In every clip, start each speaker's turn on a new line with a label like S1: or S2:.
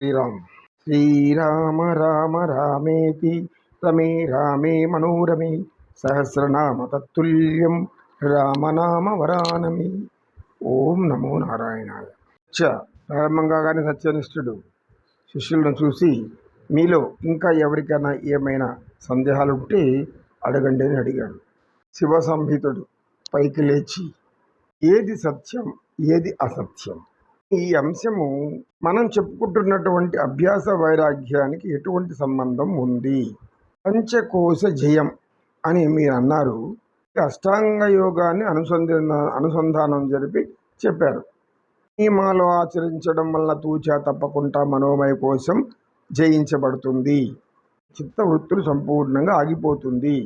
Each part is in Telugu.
S1: శ్రీరామ్. శ్రీరామ రామ రామేతి రమే రామే మనోరమే సహస్రనామ తత్తుల్యం రామనామ వరానమి. ఓం నమో నారాయణాయ. సత్య ప్రారంభంగా కానీ సత్యనిష్ఠుడు. శిష్యులను చూసి మీలో ఇంకా ఎవరికైనా ఏమైనా సందేహాలు ఉంటే అడగండి అని అడిగాడు. శివ సంహితుడు పైకి లేచి ఏది సత్యం ఏది అసత్యం? ఈ అంశము మనం చెప్పుకుంటున్నటువంటి అభ్యాస వైరాగ్యానికి ఎటువంటి సంబంధం ఉంది? పంచకోశ జయం అని మీరు అన్నారు. అష్టాంగ యోగాన్ని అనుసంధాన అనుసంధానం జరిపి చెప్పారు. నియమాలు ఆచరించడం వల్ల తూచా తప్పకుండా మనోమయ కోసం జయించబడుతుంది. చిత్తవృత్తులు సంపూర్ణంగా ఆగిపోతుంది.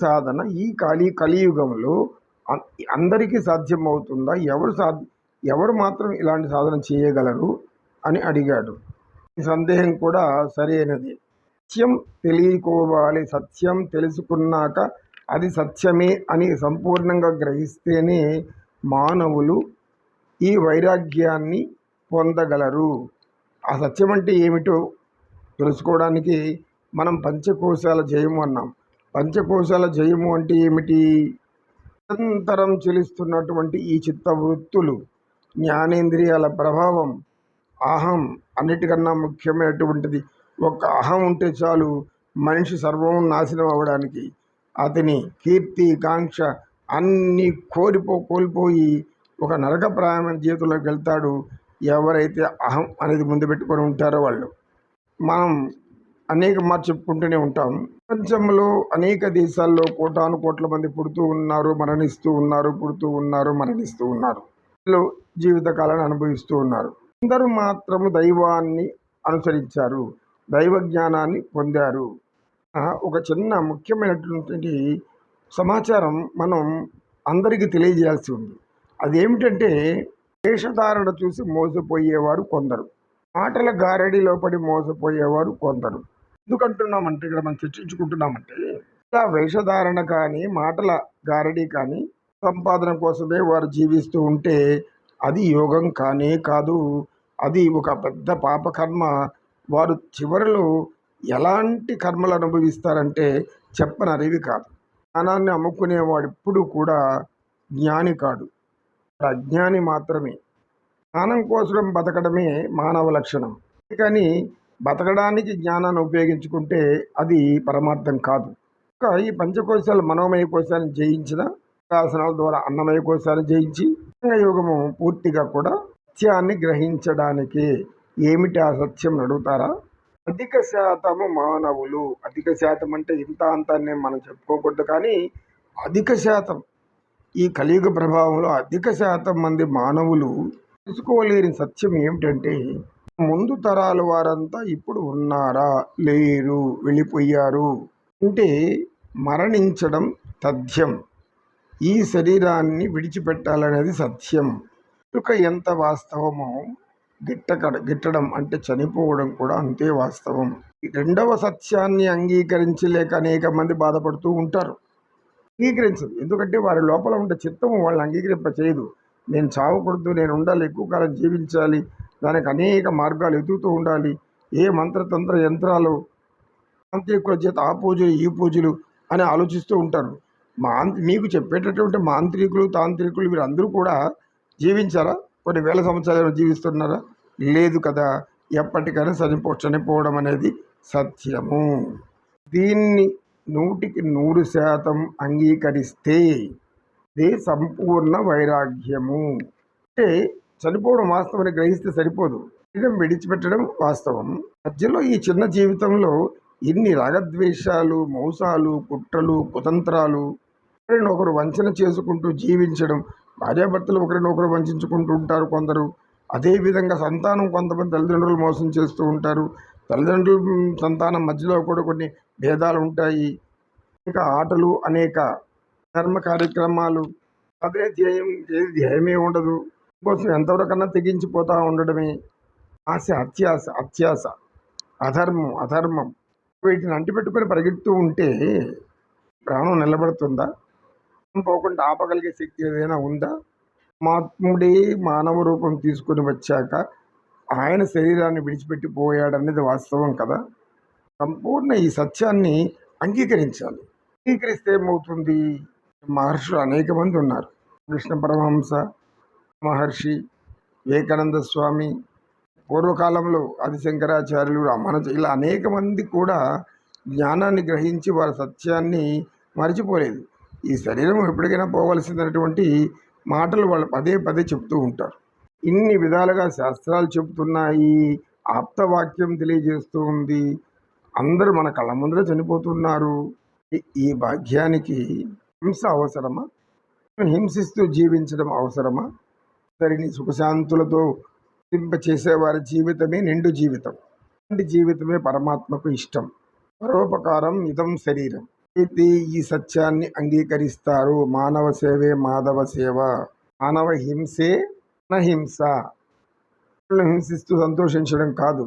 S1: సాధన ఈ కాళీ కలియుగంలో అందరికీ సాధ్యమవుతుందా? ఎవరు సాధ్య ఎవరు మాత్రం ఇలాంటి సాధన చేయగలరు అని అడిగాడు. ఈ సందేహం కూడా సరైనది సత్యం తెలియకోవాలి. సత్యం తెలుసుకున్నాక అది సత్యమే అని సంపూర్ణంగా గ్రహిస్తేనే మానవులు ఈ వైరాగ్యాన్ని పొందగలరు. ఆ సత్యం అంటే ఏమిటో తెలుసుకోవడానికి మనం పంచకోశాల జయము అన్నాం. పంచకోశాల జయము అంటే ఏమిటి? నిరంతరం చెలుస్తున్నటువంటి ఈ చిత్తవృత్తులు జ్ఞానేంద్రియాల ప్రభావం అహం అన్నిటికన్నా ముఖ్యమైనటువంటిది. ఒక అహం ఉంటే చాలు మనిషి సర్వం నాశనం అవ్వడానికి అతని కీర్తి కాంక్ష అన్నీ కోరిపో కోల్పోయి ఒక నరకప్రాయమైన జీవితంలోకి వెళ్తాడు. ఎవరైతే అహం అనేది ముందు పెట్టుకొని ఉంటారో వాళ్ళు. మనం అనేక మార్లు చెప్పుకుంటూనే ఉంటాం. ప్రపంచంలో అనేక దేశాల్లో కోటాను కోట్ల మంది పుడుతూ ఉన్నారు మరణిస్తూ ఉన్నారు పుడుతూ ఉన్నారు మరణిస్తూ ఉన్నారు. వీళ్ళు జీవితకాలాన్ని అనుభవిస్తూ ఉన్నారు. అందరూ మాత్రము దైవాన్ని అనుసరించారు. దైవ జ్ఞానాన్ని పొందారు. ఒక చిన్న ముఖ్యమైనటువంటి సమాచారం మనం అందరికీ తెలియజేయాల్సి ఉంది. అదేమిటంటే వేషధారణ చూసి మోసపోయేవారు కొందరు. మాటల గారడిలో పడి మోసపోయేవారు కొందరు. ఎందుకంటున్నామంటే ఇక్కడ మనం చర్చించుకుంటున్నామంటే ఇలా వేషధారణ కానీ మాటల గారడి కానీ సంపాదన కోసమే వారు జీవిస్తూ ఉంటే అది యోగం కానే కాదు. అది ఒక పెద్ద పాపకర్మ. వారు చివరిలో ఎలాంటి కర్మలు అనుభవిస్తారంటే చెప్పనరివి కాదు. జ్ఞానాన్ని అమ్ముకునేవాడు ఎప్పుడు కూడా జ్ఞాని కాడు. అజ్ఞాని మాత్రమే. జ్ఞానం కోసం బతకడమే మానవ లక్షణం. కానీ బతకడానికి జ్ఞానాన్ని ఉపయోగించుకుంటే అది పరమార్థం కాదు. ఇంకా ఈ పంచకోశాలు మనోమయ కోశాన్ని జయించిన ఆసనాల ద్వారా అన్నమయ కోశాన్ని జయించి సత్యయుగము పూర్తిగా కూడా సత్యాన్ని గ్రహించడానికి ఏమిటి ఆ సత్యం అడుగుతారా? అధిక శాతము మానవులు అధిక శాతం అంటే ఇంత అంత అని మనం చెప్పుకోకూడదు కానీ అధిక శాతం ఈ కలియుగ ప్రభావంలో అధిక శాతం మంది మానవులు తెలుసుకోలేని సత్యం ఏమిటంటే ముందు తరాల వారంతా ఇప్పుడు ఉన్నారా లేరు వెళ్ళిపోయారు అంటే మరణించడం తథ్యం. ఈ శరీరాన్ని విడిచిపెట్టాలనేది సత్యం. ఇక ఎంత వాస్తవమో గిట్టకడ గిట్టడం అంటే చనిపోవడం కూడా అంతే వాస్తవం. ఈ రెండవ సత్యాన్ని అంగీకరించలేక అనేక మంది బాధపడుతూ ఉంటారు. అంగీకరించదు. ఎందుకంటే వారి లోపల ఉండే చిత్తము వాళ్ళు అంగీకరింప చేయదు నేను చావకూడదు నేను ఉండాలి ఎక్కువ కాలం జీవించాలి దానికి అనేక మార్గాలు ఎదుగుతూ ఉండాలి. ఏ మంత్రతంత్ర యంత్రాలు మాంత్రికుల చేత ఆ పూజలు ఈ పూజలు అని ఆలోచిస్తూ ఉంటారు. మాంత్రి మీకు చెప్పేటటువంటి మాంత్రికులు తాంత్రికులు వీరందరూ కూడా జీవించారా? కొన్ని వేల సంవత్సరాలు జీవిస్తున్నారా? లేదు కదా. ఎప్పటికైనా చనిపో చనిపోవడం అనేది సత్యము. దీన్ని నూటికి నూరు శాతం అంగీకరిస్తే ఇది సంపూర్ణ వైరాగ్యము. అంటే చనిపోవడం వాస్తవాన్ని గ్రహిస్తే సరిపోదు. శరీరం విడిచిపెట్టడం వాస్తవం. మధ్యలో ఈ చిన్న జీవితంలో ఎన్ని రాగద్వేషాలు మోసాలు కుట్రలు కుతంత్రాలు ఒకరినొకరు వంచన చేసుకుంటూ జీవించడం భార్యాభర్తలు ఒకరినొకరు వంచుకుంటూ ఉంటారు కొందరు. అదేవిధంగా సంతానం కొంతమంది తల్లిదండ్రులు మోసం చేస్తూ ఉంటారు. తల్లిదండ్రులు సంతానం మధ్యలో కూడా కొన్ని భేదాలు ఉంటాయి. అనేక ఆటలు అనేక ధర్మ కార్యక్రమాలు. అదే ధ్యేయం ఏది ధ్యేయమే ఉండదు. కోసం ఎంతవరకన్నా తెగించిపోతూ ఉండడమే. ఆశ అత్యాశ అత్యాశ. అధర్మం అధర్మం. వీటిని అంటిపెట్టుకొని పరిగెడుతూ ఉంటే ప్రాణం నిలబడుతుందా? పోకుండా ఆపగలిగే శక్తి ఏదైనా ఉందా? మాత్ముడి మానవ రూపం తీసుకొని వచ్చాక ఆయన శరీరాన్ని విడిచిపెట్టి పోయాడనేది వాస్తవం కదా? సంపూర్ణ ఈ సత్యాన్ని అంగీకరించాలి. అంగీకరిస్తే ఏమవుతుంది? మహర్షులు అనేక మంది ఉన్నారు. కృష్ణ పరమహంస మహర్షి వివేకానంద స్వామి పూర్వకాలంలో ఆదిశంకరాచార్యులు రమణ ఇలా అనేక మంది కూడా జ్ఞానాన్ని గ్రహించి వారి సత్యాన్ని మర్చిపోలేదు. ఈ శరీరం ఎప్పటికైనా పోవలసినటువంటి మాటలు వాళ్ళు పదే పదే చెప్తూ ఉంటారు. ఇన్ని విధాలుగా శాస్త్రాలు చెబుతున్నాయి. ఆప్తవాక్యం తెలియజేస్తూ ఉంది. అందరూ మన కళ్ళ ముందర చనిపోతున్నారు. ఈ- భాగ్యానికి హింస అవసరమా? హింసిస్తూ జీవించడం అవసరమా? సరిని సుఖశాంతులతో చేసేవారి జీవితమే నిండు జీవితం. నిండు జీవితమే పరమాత్మకు ఇష్టం. పరోపకారం ఇదం శరీరం. అయితే ఈ సత్యాన్ని అంగీకరిస్తారు మానవ సేవే మాధవ సేవ. మానవ హింసే హింస. హింసిస్తూ సంతోషించడం కాదు.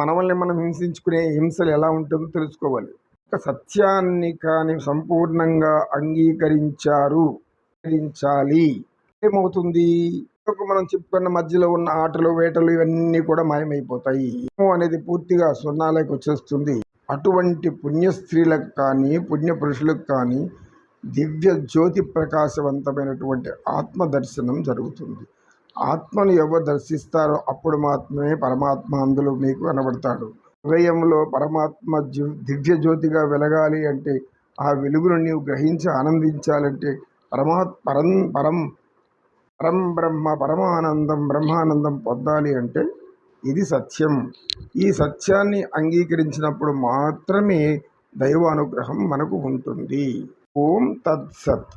S1: మనవల్ని మనం హింసించుకునే హింసలు ఎలా ఉంటుందో తెలుసుకోవాలి. ఒక సత్యాన్ని కానీ సంపూర్ణంగా అంగీకరించారు. అంగీకరించాలి. ఏమవుతుంది? ఒక మనం చెప్పుకున్న మధ్యలో ఉన్న ఆటలు వేటలు ఇవన్నీ కూడా మాయమైపోతాయి. అనేది పూర్తిగా సున్నాలకు వచ్చేస్తుంది. అటువంటి పుణ్య స్త్రీలకు కానీ పుణ్య పురుషులకు కానీ దివ్య జ్యోతి ప్రకాశవంతమైనటువంటి ఆత్మ దర్శనం జరుగుతుంది. ఆత్మను ఎవరు దర్శిస్తారో అప్పుడు మాత్రమే పరమాత్మ అందులో మీకు కనబడతాడు. హృదయంలో పరమాత్మ దివ్య జ్యోతిగా వెలగాలి అంటే ఆ వెలుగును నీవు గ్రహించి ఆనందించాలంటే పరమాత్ పరం పరం పరం బ్రహ్మ పరమానందం బ్రహ్మానందం పొందాలి అంటే ఇది సత్యం. ఈ సత్యాన్ని అంగీకరించినప్పుడు మాత్రమే దైవానుగ్రహం మనకు ఉంటుంది. ఓం తత్సత్